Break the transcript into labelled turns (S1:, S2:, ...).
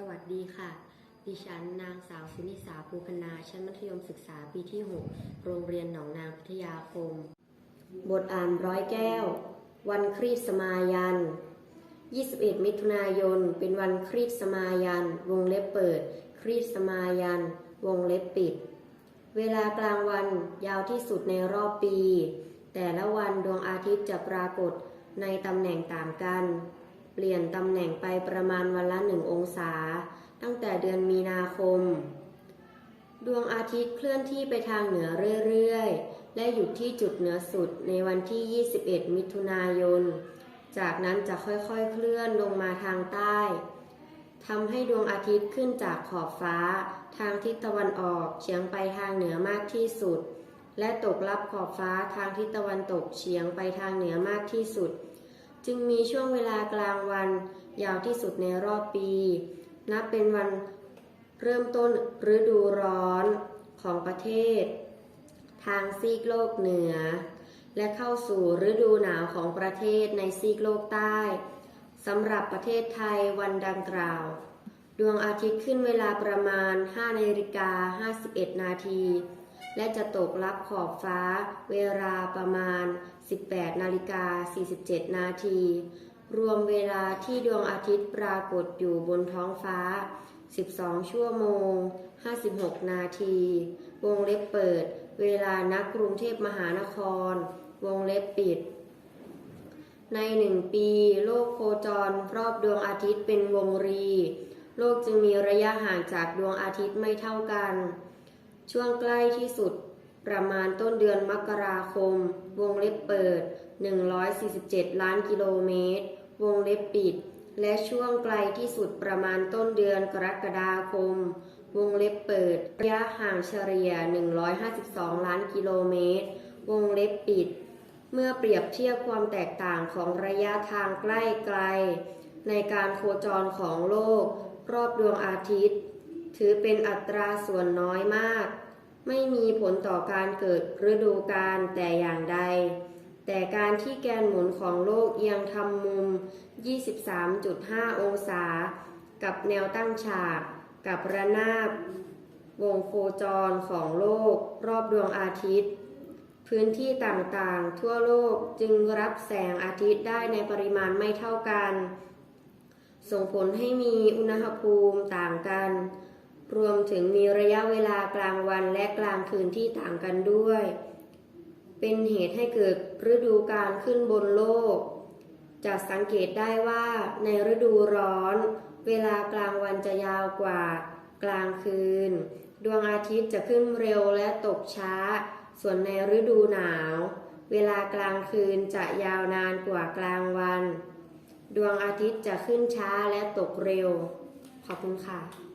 S1: สวัสดีค่ะ ดิฉันนางสาวสุนิสาภูคณาชั้นมัธยมศึกษาปีที่ 6 โรงเรียนหนองนางพิทยาคม บทอ่านร้อยแก้ว วันครีสสมายัน 21 มิถุนายน เป็นวันครีสสมายัน วงเล็บเปิด ครีสสมายัน วงเล็บปิด เวลากลางวันยาวที่สุดในรอบปี แต่ละวันดวงอาทิตย์จะปรากฏในตำแหน่งต่างกัน เปลี่ยนตำแหน่งไปประมาณวันละหนึ่งองศา ตั้งแต่เดือนมีนาคม ดวงอาทิตย์เคลื่อนที่ไปทางเหนือเรื่อยๆ และหยุดที่จุดเหนือสุดในวันที่ 21 มิถุนายน จากนั้นจะค่อยๆ เคลื่อนลงมาทางใต้ทำให้ดวงอาทิตย์ขึ้นจากขอบฟ้า ทางทิศตะวันออกเฉียงไปทางเหนือมากที่สุด และตกลับขอบฟ้าทางทิศตะวันตกเฉียงไปทางเหนือมากที่สุด จึงมีช่วงเวลากลางวันยาวที่สุดในรอบปี นับเป็นวันเริ่มต้นฤดูร้อนของประเทศ ทางซีกโลกเหนือ และเข้าสู่ฤดูหนาวของประเทศในซีกโลกใต้สำหรับประเทศไทยวันดังกล่าว ดวงอาทิตย์ขึ้นเวลาประมาณ5นาฬิกา51 นาที และจะตกลับขอบฟ้าเวลาประมาณ 18 นาฬิกา 47 นาที รวมเวลาที่ดวงอาทิตย์ปรากฏอยู่บนท้องฟ้า 12 ชั่วโมง 56 นาที วงเล็บเปิด เวลานักกรุงเทพมหานคร วงเล็บปิด ในหนึ่งปี โลกโคจรรอบดวงอาทิตย์เป็นวงรี โลกจึงมีระยะห่างจากดวงอาทิตย์ไม่เท่ากัน ช่วงใกล้ที่สุด ประมาณต้นเดือนมกราคม วงเล็บเปิด 147 ล้านกิโลเมตร วงเล็บปิด และช่วงไกลที่สุดประมาณต้นเดือนกรกฎาคม วงเล็บเปิด ระยะห่างเฉลี่ย 152 ล้านกิโลเมตร วงเล็บปิด เมื่อเปรียบเทียบความแตกต่างของระยะทางใกล้ไกล ในการโคจรของโลก รอบดวงอาทิตย์ ถือเป็นอัตราส่วนน้อยมาก ไม่มีผลต่อการเกิดฤดูกาลแต่อย่างใด แต่การที่แกนหมุนของโลกเอียงทำมุม 23.5 องศา กับแนวตั้งฉาก กับระนาบ วงโคจรของโลก รอบดวงอาทิตย์ พื้นที่ต่างๆ ทั่วโลกจึงรับแสงอาทิตย์ได้ในปริมาณไม่เท่ากัน ส่งผลให้มีอุณหภูมิต่างกัน รวมถึงมีระยะเวลากลางวันและกลางคืนที่ต่างกันด้วย เป็นเหตุให้เกิดฤดูกาลขึ้นบนโลก จะสังเกตได้ว่าในฤดูร้อน เวลากลางวันจะยาวกว่า กลางคืน ดวงอาทิตย์จะขึ้นเร็วและตกช้า ส่วนในฤดูหนาว เวลากลางคืนจะยาวนานกว่ากลางวัน ดวงอาทิตย์จะขึ้นช้าและตกเร็ว ขอบคุณค่ะ